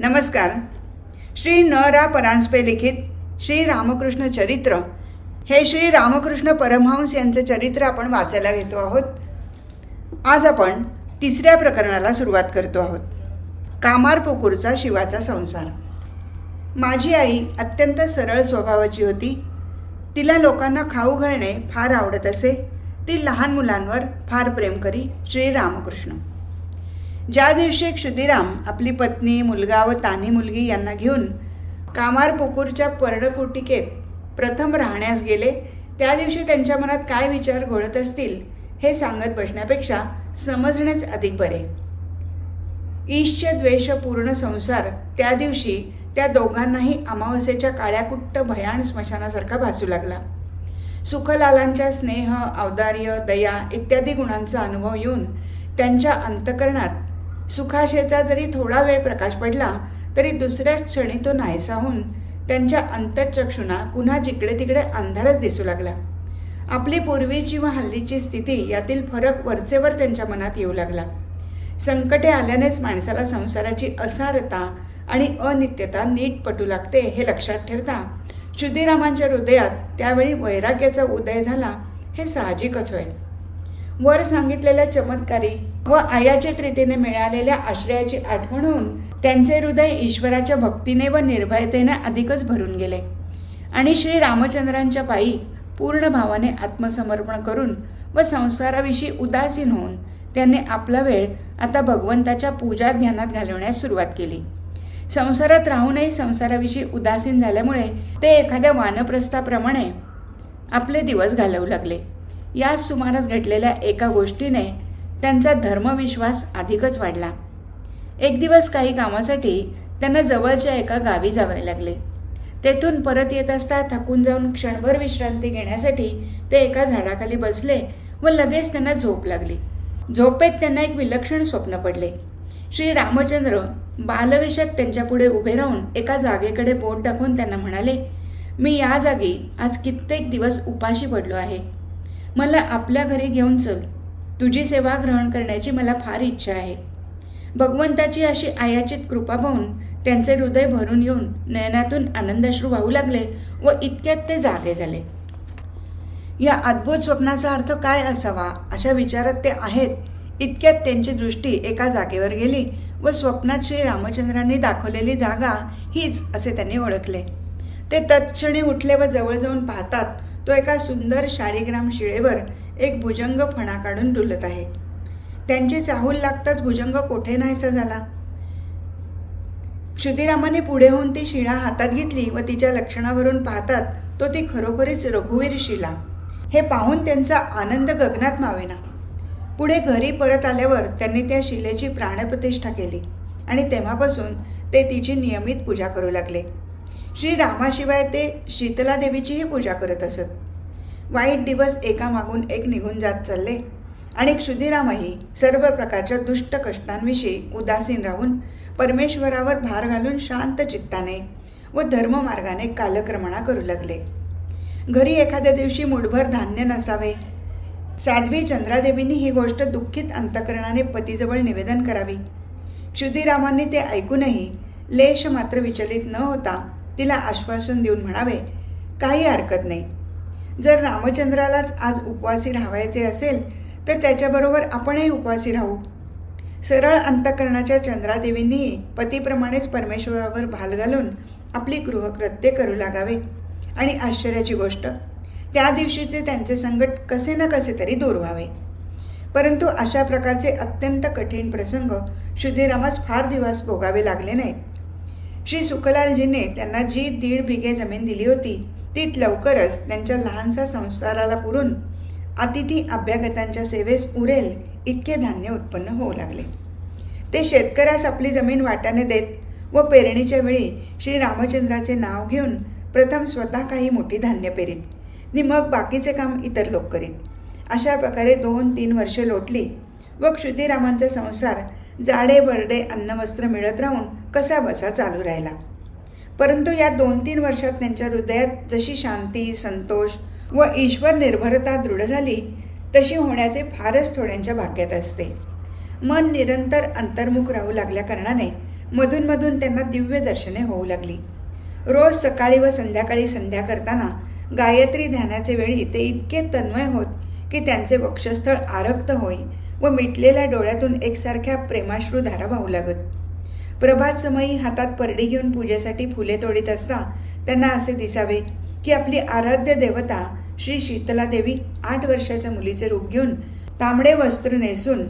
नमस्कार. श्री न रा परांजपे लिखित श्री रामकृष्ण चरित्र. हे श्री रामकृष्ण परमहंस यांचं चरित्र आपण वाचायला घेतो आहोत. आज आपण तिसऱ्या प्रकरणाला सुरुवात करतो आहोत. कामार पोकूरचा शिवाचा संसार. माझी आई अत्यंत सरळ स्वभावाची होती. तिला लोकांना खाऊ घालणे फार आवडत असे. ती लहान मुलांवर फार प्रेम करी श्री रामकृष्ण. ज्या दिवशी क्षुदिराम आपली पत्नी मुलगा व तानी मुलगी यांना घेऊन कामार पोकूरच्या पर्णकुटिकेत प्रथम राहण्यास गेले त्या दिवशी त्यांच्या मनात काय विचार घोळत असतील हे सांगत बसण्यापेक्षा समजणेच अधिक बरे. ईश्च द्वेषपूर्ण संसार त्या दिवशी त्या दोघांनाही अमावस्येच्या काळ्याकुट्ट भयाण स्मशानासारखा भासू लागला. सुखलालांच्या स्नेह औदार्य दया इत्यादी गुणांचा अनुभव येऊन त्यांच्या अंतकरणात सुखाशेचा जरी थोडा वेळ प्रकाश पडला तरी दुसऱ्या क्षणी तो नाहीसा होऊन त्यांच्या अंतर्चक्षुना पुन्हा जिकडे तिकडे अंधारच दिसू लागला. आपली पूर्वीची व हल्लीची स्थिती यातील फरक वरचेवर त्यांच्या मनात येऊ लागला. संकटे आल्यानेच माणसाला संसाराची असारता आणि अनित्यता नीट पटू लागते हे लक्षात ठेवता क्षुदीरामांच्या हृदयात त्यावेळी वैराग्याचा उदय झाला हे साहजिकच होय. वर सांगितलेल्या चमत्कारी व आयाचित रीतीने मिळालेल्या आश्रयाची आठवण होऊन त्यांचे हृदय ईश्वराच्या भक्तीने व निर्भयतेने अधिकच भरून गेले. आणि श्री रामचंद्रांच्या पायी पूर्ण भावाने आत्मसमर्पण करून व संसाराविषयी उदासीन होऊन त्यांनी आपला वेळ आता भगवंताच्या पूजा ध्यानात घालवण्यास सुरुवात केली. संसारात राहूनही संसाराविषयी उदासीन झाल्यामुळे ते एखाद्या वानप्रस्थाप्रमाणे आपले दिवस घालवू लागले. याच सुमारास घडलेल्या एका गोष्टीने त्यांचा धर्मविश्वास अधिकच वाढला. एक दिवस काही कामासाठी त्यांना जवळच्या एका गावी जावे लागले. तेथून परत येत असता थकून जाऊन क्षणभर विश्रांती घेण्यासाठी ते एका झाडाखाली बसले व लगेच त्यांना झोप लागली. झोपेत त्यांना एक विलक्षण स्वप्न पडले. श्री रामचंद्र बालवेशात त्यांच्यापुढे उभे राहून एका जागेकडे बोट टाकून त्यांना म्हणाले मी या जागी आज कित्येक दिवस उपाशी पडलो आहे. मला आपल्या घरी घेऊन चल. तुझी सेवा ग्रहण करण्याची मला फार इच्छा आहे. भगवंताची अशी आयाचित कृपा पाहून त्यांचे हृदय भरून येऊन नयनातून आनंदाश्रू वाहू लागले व इतक्यात ते जागे झाले. या अद्भुत स्वप्नाचा अर्थ काय असावा अशा विचारात ते आहेत. इतक्यात त्यांची दृष्टी एका जागेवर गेली व स्वप्नात श्री रामचंद्रांनी दाखवलेली जागा हीच असे त्यांनी ओळखले. ते तत्क्षणी उठले व जवळ जाऊन पाहतात तो एका सुंदर शाळीग्राम शिळेवर एक भुजंग फणा काढून डुलत आहे. त्यांची चाहूल लागताच भुजंग कोठे नाहीसा झाला. क्षुदिरामाने पुढे होऊन ती शिळा हातात घेतली व तिच्या लक्षणावरून पाहतात तो ती खरोखरीच रघुवीर शिला. हे पाहून त्यांचा आनंद गगनात मावेना. पुढे घरी परत आल्यावर त्यांनी त्या शिलेची प्राणप्रतिष्ठा केली आणि तेव्हापासून ते तिची नियमित पूजा करू लागले. श्री रामाशिवाय ते शीतला देवीचीही पूजा करत असत. वाईट दिवस एकामागून एक निघून जात चालले. आणि क्षुदिरामही सर्व प्रकारच्या दुष्ट कष्टांविषयी उदासीन राहून परमेश्वरावर भार घालून शांत चित्ताने व धर्ममार्गाने कालक्रमणा करू लागले. घरी एखाद्या दिवशी मुठभर धान्य नसावे. साध्वी चंद्रादेवींनी ही गोष्ट दुःखित अंतकरणाने पतीजवळ निवेदन करावी. क्षुदिरामांनी ते ऐकूनही लेश मात्र विचलित न होता तिला आश्वासन देऊन म्हणावे काही हरकत नाही. जर रामचंद्रालाच आज उपवासी राहावायचे असेल तर त्याच्याबरोबर आपणही उपवासी राहू. सरळ अंतकरणाच्या चंद्रादेवींनीही पतीप्रमाणेच परमेश्वरावर भाल घालून आपली गृहकृत्ये करू लागावे. आणि आश्चर्याची गोष्ट त्या दिवशीचे त्यांचे संकट कसे ना कसे तरी दूर व्हावे. परंतु अशा प्रकारचे अत्यंत कठीण प्रसंग शुद्धीरामास फार दिवस भोगावे लागले नाहीत. श्री सुखलालजीने त्यांना जी दीड बिघे जमीन दिली होती तीत लवकरच त्यांच्या लहानसा संसाराला पुरून अतिथी अभ्यागतांच्या सेवेस उरेल इतके धान्य उत्पन्न होऊ लागले. ते शेतकऱ्यास आपली जमीन वाट्याने देत व पेरणीच्या वेळी श्री रामचंद्राचे नाव घेऊन प्रथम स्वतः काही मोठी धान्य पेरीत. आणि मग बाकीचे काम इतर लोक करीत. अशा प्रकारे दोन तीन वर्षे लोटली व क्षुतीरामांचा संसार जाडे बरडे अन्नवस्त्र मिळत राहून कसा बसा चालू राहिला. परंतु या दोन तीन वर्षात त्यांच्या हृदयात जशी शांती संतोष व ईश्वर निर्भरता दृढ झाली तशी होण्याचे फारच थोड्यांच्या भाग्यात असते. मन निरंतर अंतर्मुख राहू लागल्या कारणाने मधूनमधून त्यांना दिव्य दर्शने होऊ लागली. रोज सकाळी व संध्याकाळी संध्या करताना गायत्री ध्यानाचे वेळी ते इतके तन्मय होत की त्यांचे वक्षस्थळ आरक्त होई व मिटलेल्या डोळ्यातून एकसारख्या प्रेमाश्रू धारा वाहू लागत. प्रभात समयी हातात परडी घेऊन पूजेसाठी फुले तोडीत असता त्यांना असे दिसावे की आपली आराध्य देवता श्री शीतला देवी आठ वर्षाच्या मुलीचे रूप घेऊन तांबडे वस्त्र नेसून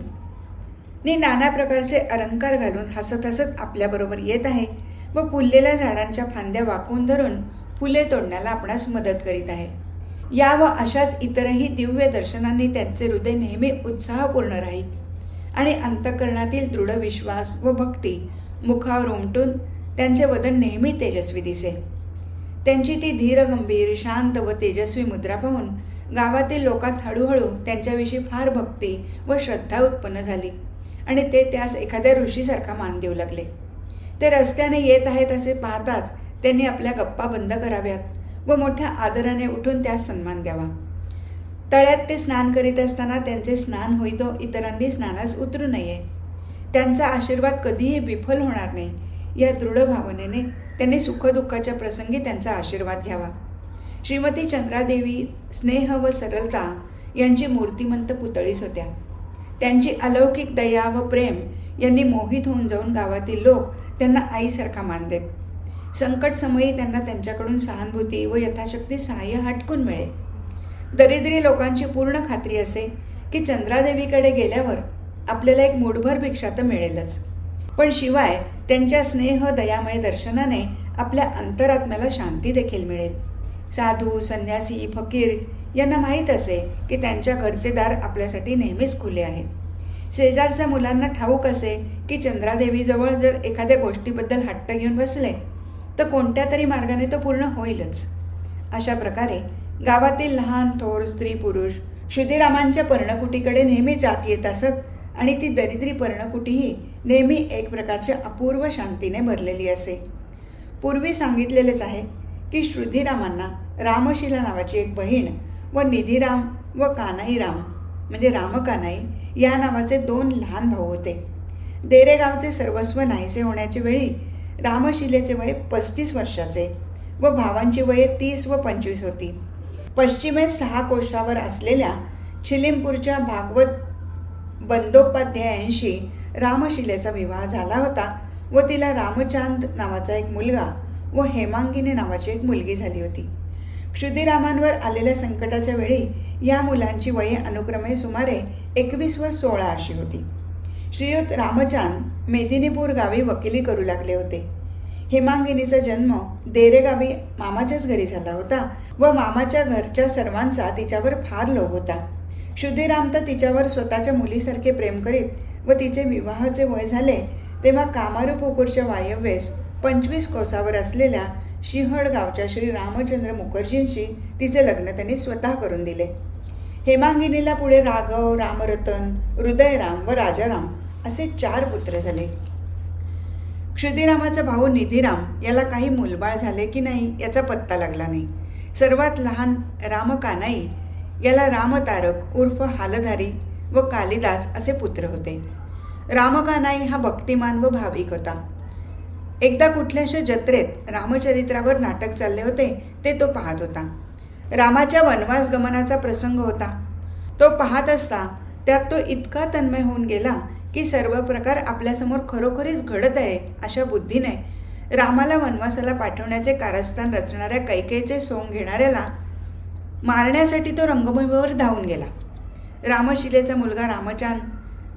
ने नाना प्रकारचे अलंकार घालून हसत हसत आपल्याबरोबर येत आहे व फुललेल्या झाडांच्या फांद्या वाकून धरून फुले तोडण्याला आपणास मदत करीत आहे. या व अशाच इतरही दिव्य दर्शनांनी त्यांचे हृदय नेहमी उत्साहपूर्ण राहील आणि अंतकरणातील दृढ विश्वास व भक्ती मुखावर उमटून त्यांचे वदन नेहमी तेजस्वी दिसे. त्यांची ती धीरगंभीर शांत व तेजस्वी मुद्रा पाहून गावातील लोकात हळूहळू त्यांच्याविषयी फार भक्ती व श्रद्धा उत्पन्न झाली आणि ते त्यास एखाद्या ऋषीसारखा मान देऊ लागले. ते रस्त्याने येत आहेत असे पाहताच त्यांनी आपल्या गप्पा बंद कराव्यात व मोठ्या आदराने उठून त्यास सन्मान द्यावा. तळ्यात ते स्नान करीत असताना त्यांचे स्नान होईतो इतरांनी स्नानास उतरू नये. त्यांचा आशीर्वाद कधीही विफल होणार नाही. या दृढ भावनेने त्यांनी सुखदुःखाच्या प्रसंगी त्यांचा आशीर्वाद घ्यावा. श्रीमती चंद्रादेवी स्नेह व सरलता यांची मूर्तिमंत पुतळीच होत्या. त्यांची अलौकिक दया व प्रेम यांनी मोहित होऊन जाऊन गावातील लोक त्यांना आईसारखा मान देत संकटसमयी त्यांना त्यांच्याकडून सहानुभूती व यथाशक्ती सहाय्य हटकून मिळे दरिद्री लोकांची पूर्ण खात्री असे की चंद्रादेवीकडे गेल्यावर आपल्याला एक मूठभर भिक्षा तर मिळेलच. पण शिवाय त्यांच्या स्नेह दयामय दर्शनाने आपल्या अंतरात्म्याला शांती देखील मिळेल. साधू संन्यासी फकीर यांना माहीत असे की त्यांच्या घरचे दार आपल्यासाठी नेहमीच खुले आहे शेजारच्या मुलांना ठाऊक असे की चंद्रादेवीजवळ जर एखाद्या गोष्टीबद्दल हट्ट घेऊन बसले तर कोणत्या तरी मार्गाने तो पूर्ण होईलच. अशा प्रकारे गावातील लहान थोर स्त्री पुरुष शुद्धीरामांच्या पर्णकुटीकडे नेहमी जात येत असत आणि ती दरिद्री पर्णकुटीही नेहमी एक प्रकारच्या अपूर्व शांतीने भरलेली असे. पूर्वी सांगितलेलेच आहे की श्रुधीरामांना रामशिला नावाची एक बहीण व निधीराम व कानाईराम म्हणजे रामकानाई या नावाचे दोन लहान भाऊ होते. देरेगावचे सर्वस्व नाहीसे होण्याच्या वेळी रामशिलेचे वय पस्तीस वर्षाचे व भावांची वये तीस व पंचवीस होती. पश्चिमेत सहा कोशावर असलेल्या छिलिमपूरच्या भागवत बंदोपाध्यायांशी रामशिलेचा विवाह झाला होता व तिला रामचांद नावाचा एक मुलगा व हेमांगिनी नावाची एक मुलगी झाली होती. क्षुदिरामांवर आलेल्या संकटाच्या वेळी या मुलांची वये अनुक्रमे सुमारे एकवीस व सोळा अशी होती. श्रीयुत रामचांद मेदिनीपूर गावी वकिली करू लागले होते. हेमांगिनीचा जन्म देरेगावी मामाच्याच घरी झाला होता व मामाच्या घरच्या सर्वांचा तिच्यावर फार लोभ होता. शुद्धीराम तर तिच्यावर स्वतःच्या मुलीसारखे प्रेम करीत व तिचे विवाहाचे वय झाले तेव्हा कामारू पोकूरच्या वायव्येस पंचवीस कोसावर असलेल्या शिहड गावच्या श्री रामचंद्र मुखर्जींशी तिचे लग्न त्यांनी स्वतः करून दिले. हेमांगिनीला पुढे राघव रामरतन हृदयराम व राजाराम असे चार पुत्र झाले. क्षुदिरामाचा भाऊ निधीराम याला काही मुलबाळ झाले की नाही याचा पत्ता लागला नाही. सर्वात लहान रामकानाई याला रामतारक उर्फ हालधारी व कालिदास असे पुत्र होते. रामकानाई हा भक्तिमान व भाविक होता. एकदा कुठल्याशा जत्रेत रामचरित्रावर नाटक चालले होते ते तो पाहत होता. रामाच्या वनवास गमनाचा प्रसंग होता. तो पाहत असता त्यात तो इतका तन्मय होऊन गेला की सर्व प्रकार आपल्यासमोर खरोखरीच घडत आहे अशा बुद्धीने रामाला वनवासाला पाठवण्याचे कारस्थान रचणाऱ्या कैकेचे सोंग घेणाऱ्याला मारण्यासाठी तो रंगभूमीवर धावून गेला. रामशिलेचा मुलगा रामचांद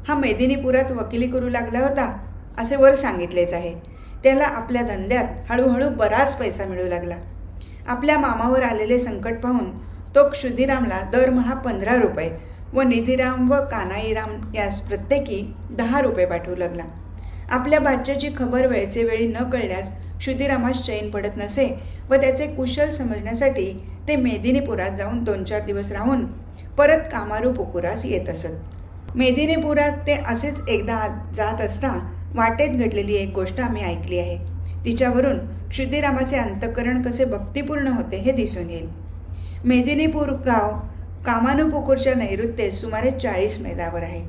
हा मेदिनीपुरात वकिली करू लागला होता असे वर सांगितलेच आहे. त्याला आपल्या धंद्यात हळूहळू बराच पैसा मिळू लागला. आपल्या मामावर आलेले संकट पाहून तो क्षुधीरामला दरमहा पंधरा रुपये व निधीराम व कानाईराम यास प्रत्येकी दहा रुपये पाठवू लागला. आपल्या बाच्याची खबर वेळचे वेळी न कळल्यास क्षुधीरामास चैन पडत नसे व त्याचे कुशल समजण्यासाठी ते मेदिनीपुरात जाऊन दोन चार दिवस राहून परत कामारू पुकुरास येत असत. मेदिनीपुरात ते असेच एकदा जात असता वाटेत घडलेली एक गोष्ट आम्ही ऐकली आहे. तिच्यावरून क्षुदिरामाचे अंतकरण कसे भक्तिपूर्ण होते हे दिसून येईल. मेदिनीपूर गाव कामानुपुकूरच्या नैऋत्येस सुमारे चाळीस मैदावर आहे.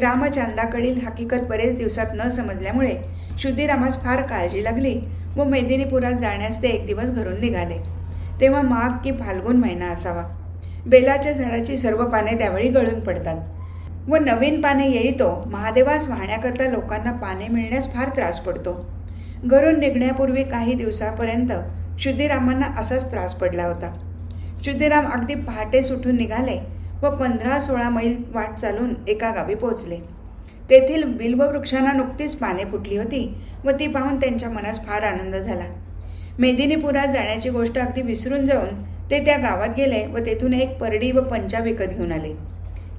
रामचंदाकडील हकीकत बरेच दिवसात न समजल्यामुळे शुद्धीरामास फार काळजी लागली व मेदिनीपुरात जाण्यास ते एक दिवस घरून निघाले. तेव्हा माघ की फाल्गुन महिना असावा. बेलाच्या झाडाची सर्व पाने त्यावेळी गळून पडतात. व नवीन पाने येईतो महादेवास वाहण्याकरता लोकांना पाने मिळण्यास फार त्रास पडतो. घरून निघण्यापूर्वी काही दिवसापर्यंत शुद्धीरामांना असाच त्रास पडला होता. शुद्धीराम अगदी पहाटे सुटून निघाले व पंधरा सोळा मैल वाट चालून एका गावी पोहोचले. तेथील बिल्ववृक्षांना नुकतीच पाने फुटली होती व ती पाहून त्यांच्या मनास फार आनंद झाला. मेदिनीपुरात जाण्याची गोष्ट अगदी विसरून जाऊन ते त्या गावात गेले व तेथून एक परडी व पंचा विकत घेऊन आले.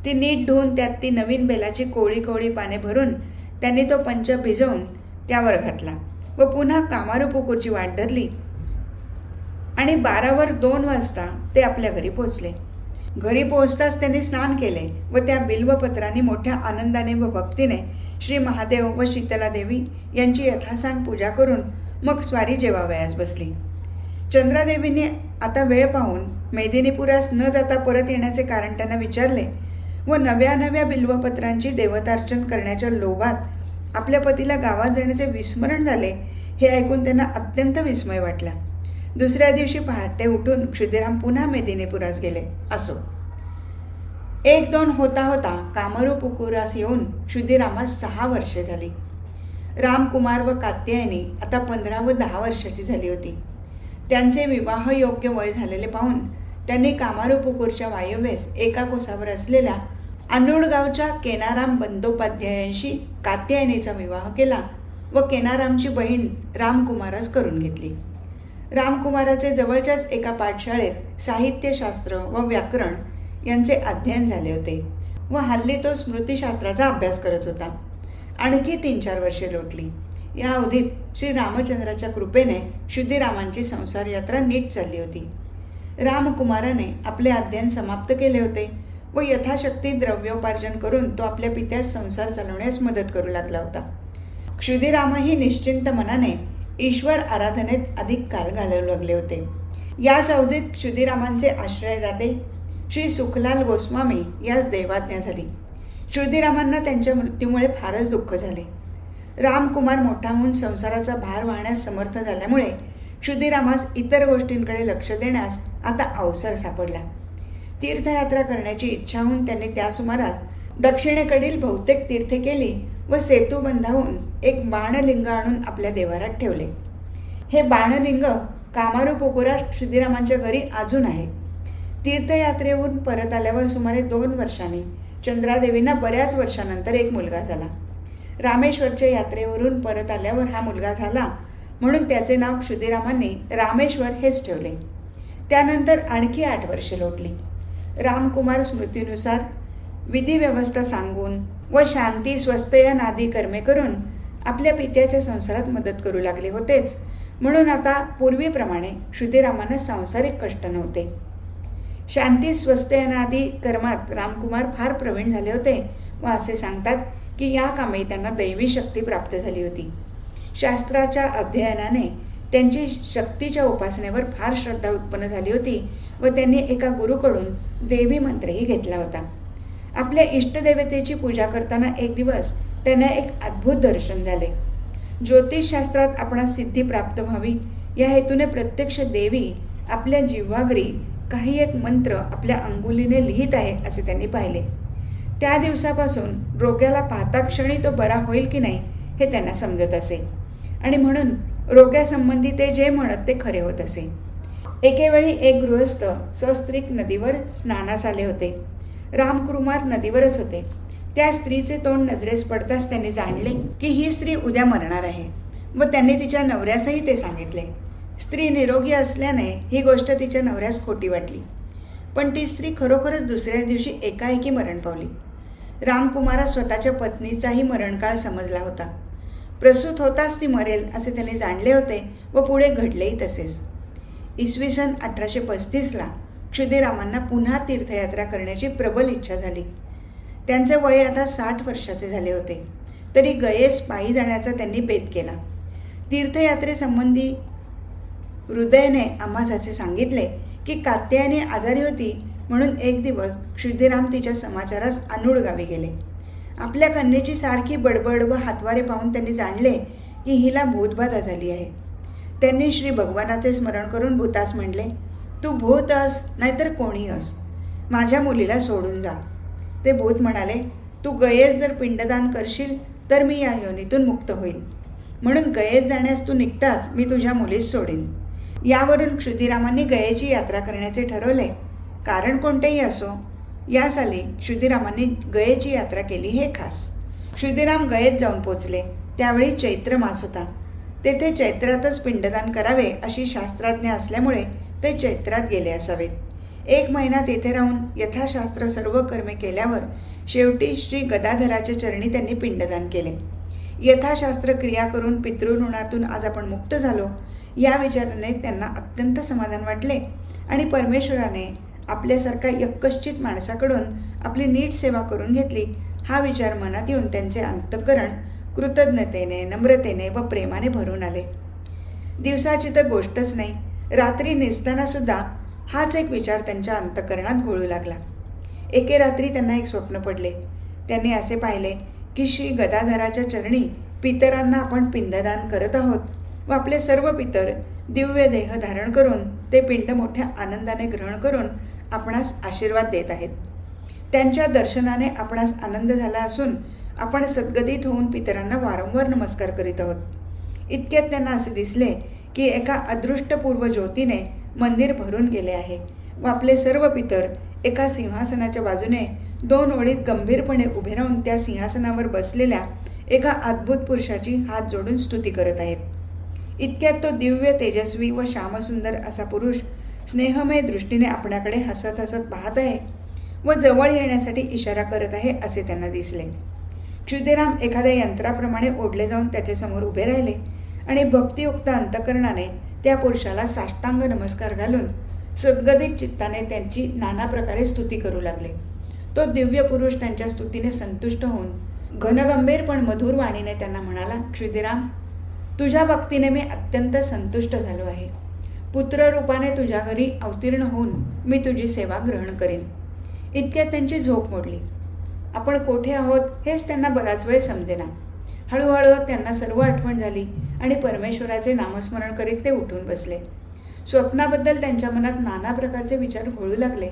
ती नीट धुवून त्यात ती नवीन बेलाची कोळी कोळी पाने भरून त्यांनी तो पंच भिजवून त्यावर घातला व पुन्हा कामारू पुकूरची वाट धरली. आणि बारावर दोन वाजता ते आपल्या घरी पोचले घरी पोहोचताच त्यांनी स्नान केले व त्या बिल्वपत्रांनी मोठ्या आनंदाने व भक्तीने श्री महादेव व शीतला देवी यांची यथासांग पूजा करून मग स्वारी जेवावयास बसली. चंद्रादेवींनी आता वेळ पाहून मेदिनीपुरास न जाता परत येण्याचे कारण त्यांना विचारले व नव्या नव्या बिल्वपत्रांची देवतार्चन करण्याच्या लोभात आपल्या पतीला गावात जाण्याचे विस्मरण झाले हे ऐकून त्यांना अत्यंत विस्मय वाटला. दुसऱ्या दिवशी पहाटे उठून क्षुदिराम पुन्हा मेदिनीपुरास गेले. असो. एक दोन होता होता कामरू पुकुरास येऊन क्षुदिरामास सहा वर्षे झाली. रामकुमार व कात्यायनी आता पंधरा व दहा वर्षाची झाली होती. त्यांचे विवाह योग्य वय झालेले पाहून त्यांनी कामारूपुकूरच्या वायव्येस एका कोसावर असलेल्या अनुळगावच्या केनाराम बंदोपाध्यायांशी कात्यायनीचा विवाह केला व केनारामची बहीण रामकुमारास करून घेतली. रामकुमाराचे जवळच्याच एका पाठशाळेत साहित्यशास्त्र व व्याकरण यांचे अध्ययन झाले होते व हल्ली तो स्मृतिशास्त्राचा अभ्यास करत होता. आणखी तीन चार वर्षे लोटली. या अवधीत श्री रामचंद्राच्या कृपेने शुद्धीरामांची संसार यात्रा नीट चालली होती. रामकुमाराने आपले अध्ययन समाप्त केले होते व यथाशक्ती द्रव्योपार्जन करून तो आपल्या पित्यास संसार चालवण्यास मदत करू लागला होता. क्षुधीरामही निश्चिंत मनाने ईश्वर आराधनेत अधिक काल घालवू लागले होते. याच अवधीत क्षुधीरामांचे आश्रयदाते श्री सुखलाल गोस्वामी यास देवाज्ञा झाली. क्षुधीरामांना त्यांच्या मृत्यूमुळे फारच दुःख झाले. रामकुमार मोठा होऊन संसाराचा भार वाहण्यास समर्थ झाल्यामुळे क्षुधीरामास इतर गोष्टींकडे लक्ष देण्यास आता अवसर सापडला. तीर्थयात्रा करण्याची इच्छा होऊन त्यांनी त्या सुमारास दक्षिणेकडील बहुतेक तीर्थे केली व सेतू बंधावून एक बाणलिंग आणून आपल्या देवारात ठेवले. हे बाणलिंग कामारू पोकुरा श्रीरामांच्या घरी अजून आहे. तीर्थयात्रेहून परत आल्यावर सुमारे दोन वर्षांनी चंद्रादेवींना बऱ्याच वर्षानंतर एक मुलगा झाला. रामेश्वरच्या यात्रेवरून परत आल्यावर हा मुलगा झाला. म्हणून त्याचे नाव क्षुदिरामांनी रामेश्वर हेच ठेवले. त्यानंतर आणखी आठ वर्षे लोटली. रामकुमार स्मृतीनुसार विधिव्यवस्था सांगून व शांती स्वस्तयन आदी कर्मे करून आपल्या पित्याच्या संसारात मदत करू लागले होतेच. म्हणून आता पूर्वीप्रमाणे श्रुतीरामांना सांसारिक कष्ट नव्हते. शांती स्वस्तयनादी कर्मात रामकुमार फार प्रवीण झाले होते व असे सांगतात की या कामे त्यांना दैवी शक्ती प्राप्त झाली होती. शास्त्राच्या अध्ययनाने त्यांची शक्तीच्या उपासनेवर फार श्रद्धा उत्पन्न झाली होती व त्यांनी एका गुरुकडून देवी मंत्रही घेतला होता. आपल्या इष्टदेवतेची पूजा करताना एक दिवस त्यांना एक अद्भुत दर्शन झाले. ज्योतिषशास्त्रात आपणास सिद्धी प्राप्त व्हावी. या हेतूने प्रत्यक्ष देवी आपल्या जिव्हागरी काही एक मंत्र आपल्या अंगुलीने लिहित आहे असे त्यांनी पाहिले. त्या दिवसापासून रोग्याला पाहता क्षणी तो बरा होईल की नाही हे त्यांना समजत असे. आणि म्हणून रोग्यासंबंधी ते जे म्हणत ते खरे होत असे. एकेवेळी एक गृहस्थ सस्त्रीक नदीवर स्नानास आले होते. रामकुमार नदीवरच होते. त्या स्त्रीचे तोंड नजरेस पडताच त्यांनी जाणले की ही स्त्री उद्या मरणार आहे. व त्यांनी तिच्या नवऱ्यासही ते सांगितले. स्त्री निरोगी असल्याने ही गोष्ट तिच्या नवऱ्यास खोटी वाटली. पण ती स्त्री खरोखरच दुसऱ्या दिवशी एकाएकी मरण पावली. रामकुमारा स्वतःच्या पत्नीचाही मरणकाळ समजला होता. प्रसूत होताच ती मरेल असे त्याने जाणले होते व पुढे घडलेही तसेच. इसवी सन अठराशे पस्तीसला क्षुदिरामांना पुन्हा तीर्थयात्रा करण्याची प्रबल इच्छा झाली. त्यांचे वय आता साठ वर्षाचे झाले होते. तरी गयेस पायी जाण्याचा त्यांनी बेत केला. तीर्थयात्रेसंबंधी हृदयने आम्हास असे सांगितले की कात्यायनी आजारी होती म्हणून एक दिवस क्षुदिराम तिच्या समाचारास अनुळ गावी गेले. आपल्या कन्येची सारखी बडबड व हातवारे पाहून त्यांनी जाणले की हिला भूतबाधा झाली आहे. त्यांनी श्री भगवानाचे स्मरण करून भूतास म्हणले तू भूत अस नाहीतर कोणी अस? माझ्या मुलीला सोडून जा. ते भूत म्हणाले तू गयेस जर पिंडदान करशील तर मी या योनीतून मुक्त होईल. म्हणून गयेस जाण्यास तू निघताच मी तुझ्या मुलीस सोडेन. यावरून क्षुदिरामांनी गयेची यात्रा करण्याचे ठरवले. कारण कोणतेही असो या साली क्षुदिरामांनी गयेची यात्रा केली हे खास. क्षुदिराम गयेत जाऊन पोचले. त्यावेळी चैत्र मास होता. तेथे चैत्रातच पिंडदान करावे अशी शास्त्रज्ञ असल्यामुळे ते चैत्रात गेले असावेत. एक महिना तेथे राहून यथाशास्त्र सर्व कर्मे केल्यावर शेवटी श्री गदाधराच्या चरणी त्यांनी पिंडदान केले. यथाशास्त्र क्रिया करून पितृऋणातून आज आपण मुक्त झालो. या विचाराने त्यांना अत्यंत समाधान वाटले. आणि परमेश्वराने आपल्यासारख्या यक्कश्चित माणसाकडून आपली नीट सेवा करून घेतली. हा विचार मनात येऊन त्यांचे अंतःकरण कृतज्ञतेने नम्रतेने व प्रेमाने भरून आले. दिवसाची तर गोष्टच नाही. रात्री नेसतानासुद्धा हाच एक विचार त्यांच्या अंतःकरणात घोळू लागला. एके रात्री त्यांना एक स्वप्न पडले. त्यांनी असे पाहिले की श्री गदाधराच्या चरणी पितरांना आपण पिंडदान करत आहोत. व आपले सर्व पितर दिव्य देह धारण करून ते पिंड मोठ्या आनंदाने ग्रहण करून आपणास आशीर्वाद देत आहेत. त्यांच्या दर्शनाने आपणास आनंद झाला असून आपण सद्गतीत होऊन पितरांना वारंवार नमस्कार करीत आहोत. इतक्यात त्यांना असे दिसले की एका अदृष्टपूर्व ज्योतीने मंदिर भरून गेले आहे व आपले सर्व पितर एका सिंहासनाच्या बाजूने दोन ओळीत गंभीरपणे उभे राहून त्या सिंहासनावर बसलेल्या एका अद्भुत पुरुषाची हात जोडून स्तुती करत आहेत. इतक्यात तो दिव्य तेजस्वी व श्यामसुंदर असा पुरुष स्नेहमय दृष्टीने आपल्याकडे हसत हसत पाहत आहे व जवळ येण्यासाठी इशारा करत आहे असे त्यांना दिसले. क्षुदेराम एखाद्या यंत्राप्रमाणे ओढले जाऊन त्याच्यासमोर उभे राहिले आणि भक्तियुक्त अंतकरणाने त्या पुरुषाला साष्टांग नमस्कार घालून सद्गदित चित्ताने त्यांची नाना प्रकारे स्तुती करू लागले. तो दिव्य पुरुष त्यांच्या स्तुतीने संतुष्ट होऊन घनगंभीर पण मधुर वाणीने त्यांना म्हणाला क्षुदिराम तुझ्या भक्तीने मी अत्यंत संतुष्ट झालो आहे. पुत्ररूपाने तुझ्या घरी अवतीर्ण होऊन मी तुझी सेवा ग्रहण करेन. इतक्यात त्यांची झोप मोडली. आपण कोठे आहोत हेच त्यांना बराच वेळ समजेना. हळूहळू त्यांना सर्व आठवण झाली आणि परमेश्वराचे नामस्मरण करीत ते उठून बसले. स्वप्नाबद्दल त्यांच्या मनात नाना प्रकारचे विचार घोळू लागले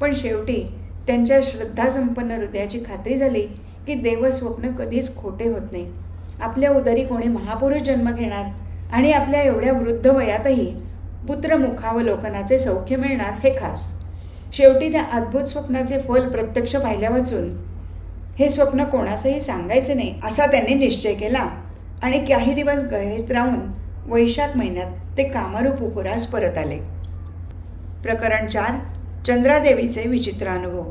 पण शेवटी त्यांच्या श्रद्धासंपन्न हृदयाची खात्री झाली की देवस्वप्न कधीच खोटे होत नाही. आपल्या उदरी कोणी महापुरुष जन्म घेणार आणि आपल्या एवढ्या वृद्ध वयातही पुत्रमुखावलोकनाचे सौख्य मिळणार हे खास. शेवटी त्या अद्भुत स्वप्नाचे फल प्रत्यक्ष पाहिल्या वाचून हे स्वप्न कोणासही सांगायचे नाही असा त्यांनी निश्चय केला. आणि काही दिवस गहेत राहून वैशाख महिन्यात ते कामरूप उपरास परत आले. प्रकरण चार चंद्रादेवीचे विचित्र अनुभव.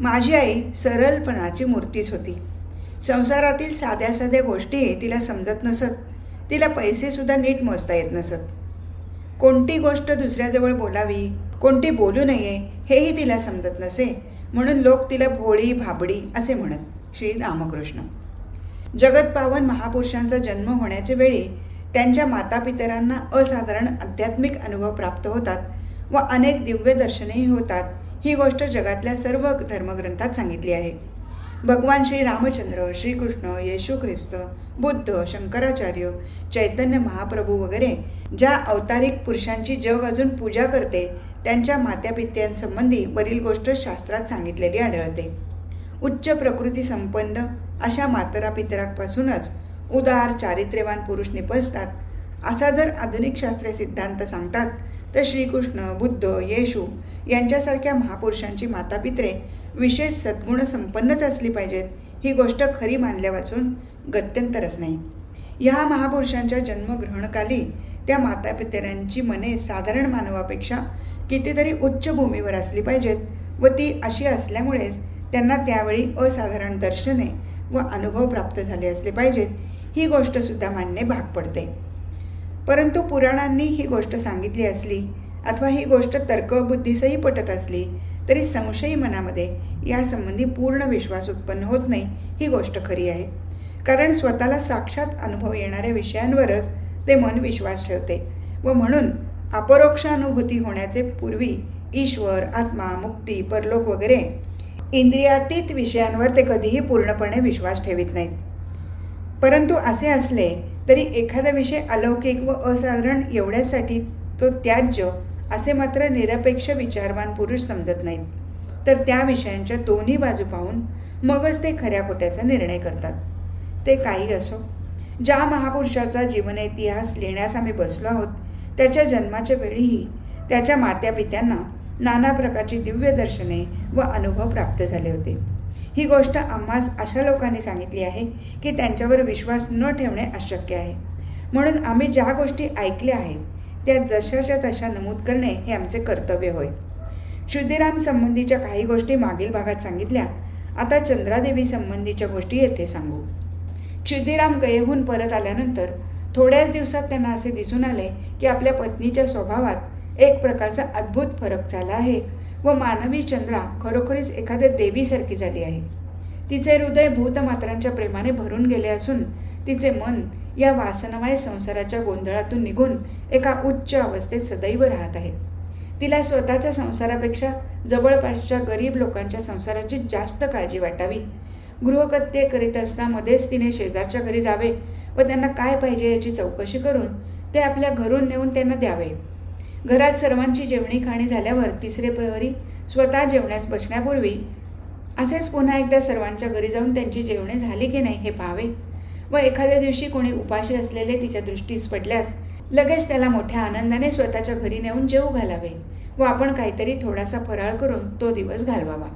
माझी आई सरळपणाची मूर्तीच होती. संसारातील साध्या साध्या गोष्टी तिला समजत नसत. तिला पैसेसुद्धा नीट मोजता येत नसत. कोणती गोष्ट दुसऱ्याजवळ बोलावी कोणती बोलू नये हेही तिला समजत नसे. म्हणून लोक तिला भोळी भाबडी असे म्हणत श्री रामकृष्ण. जगत पावन महापुरुषांचा जन्म होण्याच्या वेळी त्यांच्या मातापितरांना असाधारण आध्यात्मिक अनुभव प्राप्त होतात व अनेक दिव्य दर्शनेही होतात. ही गोष्ट जगातल्या सर्व धर्मग्रंथात सांगितली आहे. भगवान श्री रामचंद्र श्रीकृष्ण येशू ख्रिस्त बुद्ध शंकराचार्य चैतन्य महाप्रभू वगैरे ज्या अवतारिक पुरुषांची जग अजून पूजा करते त्यांच्या मात्यापित्यांसंबंधी वरील गोष्ट शास्त्रात सांगितलेली आढळते. उच्च प्रकृती संपन्न अशा मातरा पितरापासूनच उदार चारित्र्यवान पुरुष निपजतात. असा जर आधुनिक शास्त्रीय सिद्धांत सांगतात तर श्रीकृष्ण बुद्ध येशू यांच्यासारख्या महापुरुषांची मातापित्रे विशेष सद्गुण संपन्नच असली पाहिजेत ही गोष्ट खरी मानल्या वाचून गत्यंतरच नाही. ह्या महापुरुषांच्या जन्मग्रहणकाली त्या मातापित्यांची मने साधारण मानवापेक्षा कितीतरी उच्च भूमीवर असली पाहिजेत व ती अशी असल्यामुळेच त्यांना त्यावेळी असाधारण दर्शने व अनुभव प्राप्त झाले असले पाहिजेत ही गोष्टसुद्धा मानणे भाग पडते. परंतु पुराणांनी ही गोष्ट सांगितली असली अथवा ही गोष्ट तर्कबुद्धीसही पटत असली तरी संशयी मनामध्ये यासंबंधी पूर्ण विश्वास उत्पन्न होत नाही ही गोष्ट खरी आहे. कारण स्वतःला साक्षात अनुभव येणाऱ्या विषयांवरच ते मन विश्वास ठेवते व म्हणून अपरोक्षानुभूती होण्याचे पूर्वी ईश्वर आत्मा मुक्ती परलोक वगैरे इंद्रियातीत विषयांवर ते कधीही पूर्णपणे विश्वास ठेवित नाहीत. परंतु असे असले तरी एखादा विषय अलौकिक व असाधारण एवढ्यासाठी तो त्याज्य असे मात्र निरपेक्ष विचारवान पुरुष समजत नाहीत. तर त्या विषयांच्या दोन्ही बाजू पाहून मगच ते खऱ्या खोट्याचा निर्णय करतात. ते काही असो ज्या महापुरुषाचा जीवन इतिहास लिहिण्यास आम्ही बसलो आहोत त्याच्या जन्माच्या वेळीही त्याच्या मात्यापित्यांना नाना प्रकारची दिव्य दर्शने व अनुभव प्राप्त झाले होते. ही गोष्ट आम्हास अशा लोकांनी सांगितली आहे की त्यांच्यावर विश्वास न ठेवणे अशक्य आहे. म्हणून आम्ही ज्या गोष्टी ऐकल्या आहेत त्या जशाच्या तशा नमूद करणे हे आमचे कर्तव्य होय. शुद्धीराम संबंधीच्या काही गोष्टी मागील भागात सांगितल्या. आता चंद्रादेवी संबंधीच्या गोष्टी येथे सांगू. क्षुदिराम गयेहून परत आल्यानंतर थोड्याच दिवसात त्यांना असे दिसून आले की आपल्या पत्नीच्या स्वभावात एक प्रकारचा अद्भुत फरक झाला आहे व मानवी चंद्रा खरोखरीच एखाद्या देवीसारखी झाली आहे. तिचे हृदय भूतमात्रांच्या प्रेमाने भरून गेले असून तिचे मन या वासनामय संसाराच्या गोंधळातून निघून एका उच्च अवस्थेत सदैव राहत आहे. तिला स्वतःच्या संसारापेक्षा जवळपासच्या गरीब लोकांच्या संसाराची जास्त काळजी वाटावी. गृहकत्य करीत असता मध्येच तिने शेजारच्या घरी जावे व त्यांना काय पाहिजे याची चौकशी करून ते आपल्या घरून नेऊन त्यांना द्यावे. घरात सर्वांची जेवणी खाणी झाल्यावर तिसरे प्रहरी स्वतः जेवण्यास बसण्यापूर्वी असेच पुन्हा एकदा सर्वांच्या घरी जाऊन त्यांची जेवणे झाली की नाही हे पाहावे. व एखाद्या दिवशी कोणी उपाशी असलेले तिच्या दृष्टीस पडल्यास लगेच त्याला मोठ्या आनंदाने स्वतःच्या घरी नेऊन जेऊ घालावे व आपण काहीतरी थोडासा फराळ करून तो दिवस घालवावा.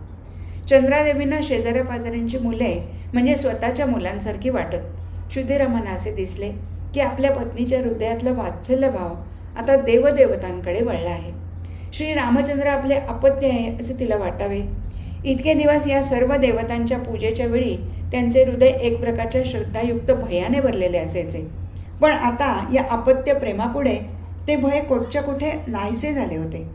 चंद्रादेवींना शेजाऱ्या पाजाऱ्यांची मुले म्हणजे स्वतःच्या मुलांसारखी वाटत. शुद्धीरामांना असे दिसले की आपल्या पत्नीच्या हृदयातला वात्सल्य भाव आता देवदेवतांकडे वळला आहे. श्री रामचंद्र आपले अपत्य आहे असे तिला वाटावे. इतके दिवस या सर्व देवतांच्या पूजेच्या वेळी त्यांचे हृदय एक प्रकारच्या श्रद्धायुक्त भयाने भरलेले असायचे. पण आता या अपत्य प्रेमापुढे ते भय कोठच्या कुठे नाहीसे झाले होते.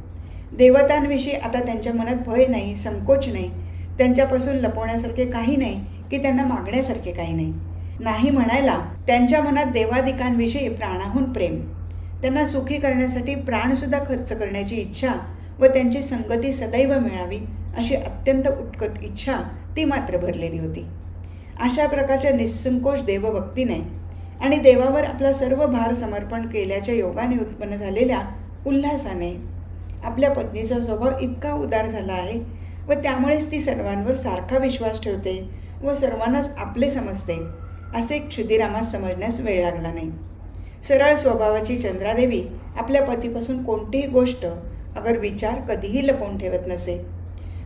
देवतांविषयी आता त्यांच्या मनात भय नाही संकोच नाही. त्यांच्यापासून लपवण्यासारखे काही नाही की त्यांना मागण्यासारखे काही नाही. नाही म्हणायला त्यांच्या मनात देवादिकांविषयी प्राणाहून प्रेम. त्यांना सुखी करण्यासाठी प्राणसुद्धा खर्च करण्याची इच्छा व त्यांची संगती सदैव मिळावी अशी अत्यंत उत्कट इच्छा ती मात्र भरलेली होती. अशा प्रकारच्या निसंकोच देवभक्तीने आणि देवावर आपला सर्व भार समर्पण केल्याच्या योगाने उत्पन्न झालेल्या उल्हासाने आपल्या पत्नीचा स्वभाव इतका उदार झाला आहे व त्यामुळेच ती सर्वांवर सारखा विश्वास ठेवते व सर्वांनाच आपले समजते असे क्षुदिरामास समजण्यास वेळ लागला नाही. सरळ स्वभावाची चंद्रादेवी आपल्या पतीपासून कोणतीही गोष्ट अगर विचार कधीही लपवून ठेवत नसे.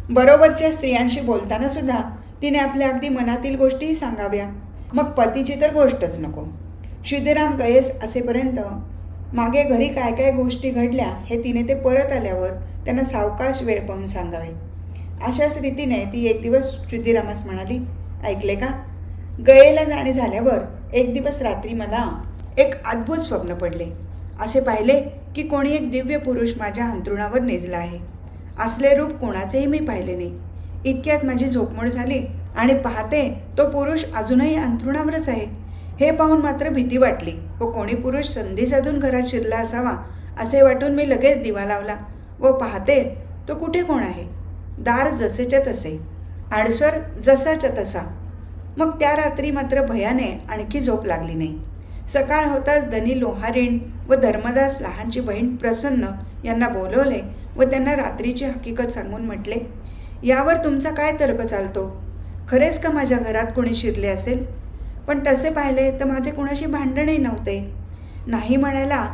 बरोबरच्या स्त्रियांशी बोलताना सुद्धा तिने आपल्या अगदी मनातील गोष्टीही सांगाव्या. मग पतीची तर गोष्टच नको. शुद्धराम गयेस असेपर्यंत मागे घरी काय काय गोष्टी घडल्या हे तिने ते परत आल्यावर त्यांना सावकाश वेळ पाहून सांगावे. अशाच रीतीने ती एक दिवस शुद्धीरामास म्हणाली ऐकले का? गयेला जाणे झाल्यावर एक दिवस रात्री मला एक अद्भुत स्वप्न पडले. असे पाहिले की कोणी एक दिव्य पुरुष माझ्या अंतरुणावर नेजला आहे. असले रूप कोणाचेही मी पाहिले नाही. इतक्यात माझी झोपमोड झाली आणि पाहते तो पुरुष अजूनही अंथरुणावरच आहे. हे पाहून मात्र भीती वाटली. व कोणी पुरुष संधी साधून घरात शिरला असावा असे वाटून मी लगेच दिवा लावला व पाहते तो कुठे कोण आहे? दार जसेच्या तसे आडसर जसाच्या तसा. मग त्या रात्री मात्र भयाने आणखी झोप लागली नाही. सकाळ होताच धनी लोहारीण व धर्मदास लहानची बहीण प्रसन्न यांना बोलवले व त्यांना रात्रीची हकीकत सांगून म्हटले यावर तुमचा काय तर्क चालतो? खरेच का माझ्या घरात कोणी शिरले असेल? पण तसे पाहिले तर माझे कोणाशी भांडणही नव्हते. नाही म्हणायला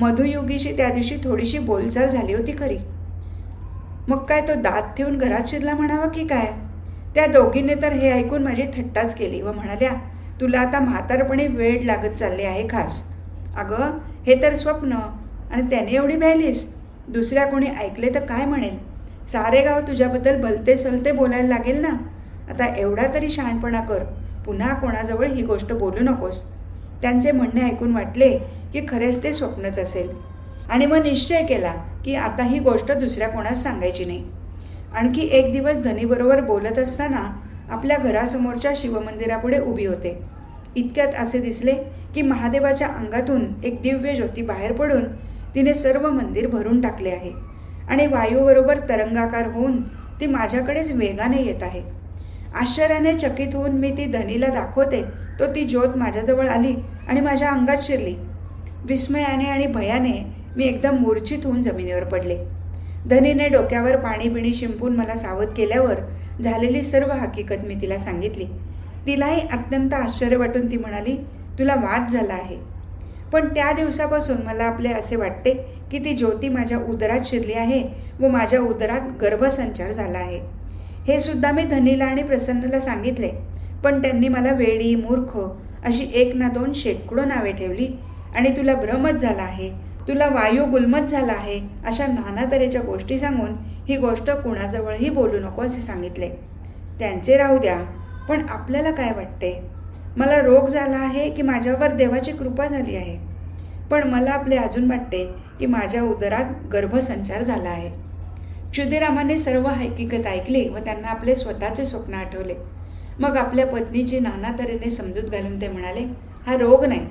मधुयोगीशी त्या दिवशी थोडीशी बोलचाल झाली होती खरी. मग काय तो दात ठेवून घरात शिरला म्हणावा की काय? त्या दोघींनी तर हे ऐकून माझी थट्टाच केली व म्हणाल्या तुला आता म्हातारपणी वेळ लागत चालले आहे खास. अगं हे तर स्वप्न आणि त्याने एवढी भ्यालीस. दुसऱ्या कोणी ऐकले तर काय म्हणेल? सारे गाव तुझ्याबद्दल भलते सलते बोलायला लागेल ना? आता एवढा तरी शहाणपणा कर. पुन्हा कोणाजवळ ही गोष्ट बोलू नकोस. त्यांचे म्हणणे ऐकून वाटले की खरेच ते स्वप्नच असेल. आणि मग निश्चय केला की आता ही गोष्ट दुसऱ्या कोणास सांगायची नाही. आणखी एक दिवस धनीबरोबर बोलत असताना आपल्या घरासमोरच्या शिवमंदिरापुढे उभी होते. इतक्यात असे दिसले की महादेवाच्या अंगातून एक दिव्य ज्योती बाहेर पडून तिने सर्व मंदिर भरून टाकले आहे. आणि वायूबरोबर तरंगाकार होऊन ती माझ्याकडेच वेगाने येत आहे. आश्चर्याने चकित होऊन मी ती धनीला दाखवते. तो ती ज्योत माझ्याजवळ आली आणि माझ्या अंगात शिरली. विस्मयाने आणि भयाने मी एकदम मूर्छित होऊन जमिनीवर पडले. धनीने डोक्यावर पाणी बिणी शिंपून मला सावध केल्यावर झालेली सर्व हकीकत मी तिला सांगितली. तिलाही अत्यंत आश्चर्य वाटून ती म्हणाली तुला वाद झाला आहे. पण त्या दिवसापासून मला आपले असे वाटते की ती ज्योती माझ्या उदरात शिरली आहे व माझ्या उदरात गर्भसंचार झाला आहे. हे सुद्धा मी धनीला आणि प्रसन्नला सांगितले. पण त्यांनी मला वेडी मूर्ख अशी एक ना दोन शेकडो नावे ठेवली. आणि तुला भ्रमच झाला आहे तुला वायू गुलमत झाला आहे अशा नाना तऱ्हेच्या गोष्टी सांगून ही गोष्ट कुणाजवळही बोलू नको असे सांगितले. त्यांचे राहू द्या पण आपल्याला काय वाटते? मला रोग झाला आहे की माझ्यावर देवाची कृपा झाली आहे. पण मला आपले अजून वाटते की माझ्या उदरात गर्भसंचार झाला आहे. क्षुदिरामाने सर्व हकीकत ऐकली व त्यांना आपले स्वतःचे स्वप्न आठवले. मग आपल्या पत्नीची नाना तऱ्हेने समजूत घालून ते म्हणाले हा रोग नाही.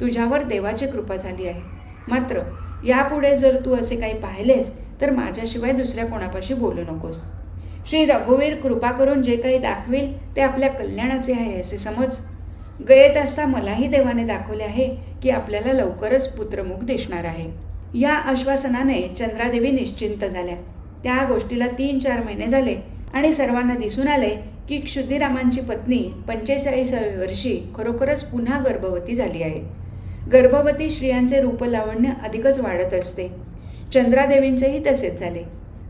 तुझ्यावर देवाची कृपा झाली आहे. मात्र यापुढे जर तू असे काही पाहिलेस तर माझ्याशिवाय दुसऱ्या कोणापाशी बोलू नकोस. श्री रघुवीर कृपा करून जे काही दाखवेल ते आपल्या कल्याणाचे आहे असे समज. गयेत असता मलाही देवाने दाखवले आहे की आपल्याला लवकरच पुत्रमुख दिसणार आहे. या आश्वासनाने चंद्रादेवी निश्चिंत झाल्या. त्या गोष्टीला तीन चार महिने झाले आणि सर्वांना दिसून आले की क्षुदिरामांची पत्नी पंचेचाळीसाव्या वर्षी खरोखरच पुन्हा गर्भवती झाली आहे. गर्भवती स्त्रियांचे रूपलावण्य अधिकच वाढत असते. चंद्रादेवींचेही तसेच झाले.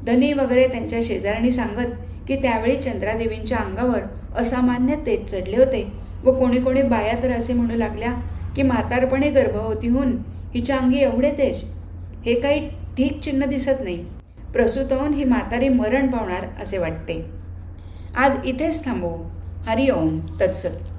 धनी वगैरे त्यांच्या शेजाऱ्यांनी सांगत की त्यावेळी चंद्रादेवींच्या अंगावर असामान्य तेज चढले होते. व कोणी कोणी बाया तर असे म्हणू लागल्या की म्हातारपणे गर्भवती होऊन हिच्या अंगी एवढे तेज हे काही ठीक चिन्ह दिसत नाही. प्रसूत होऊन ही म्हातारी मरण पावणार असे वाटते. आज इथेच थांबू हरिओम. तत्सत.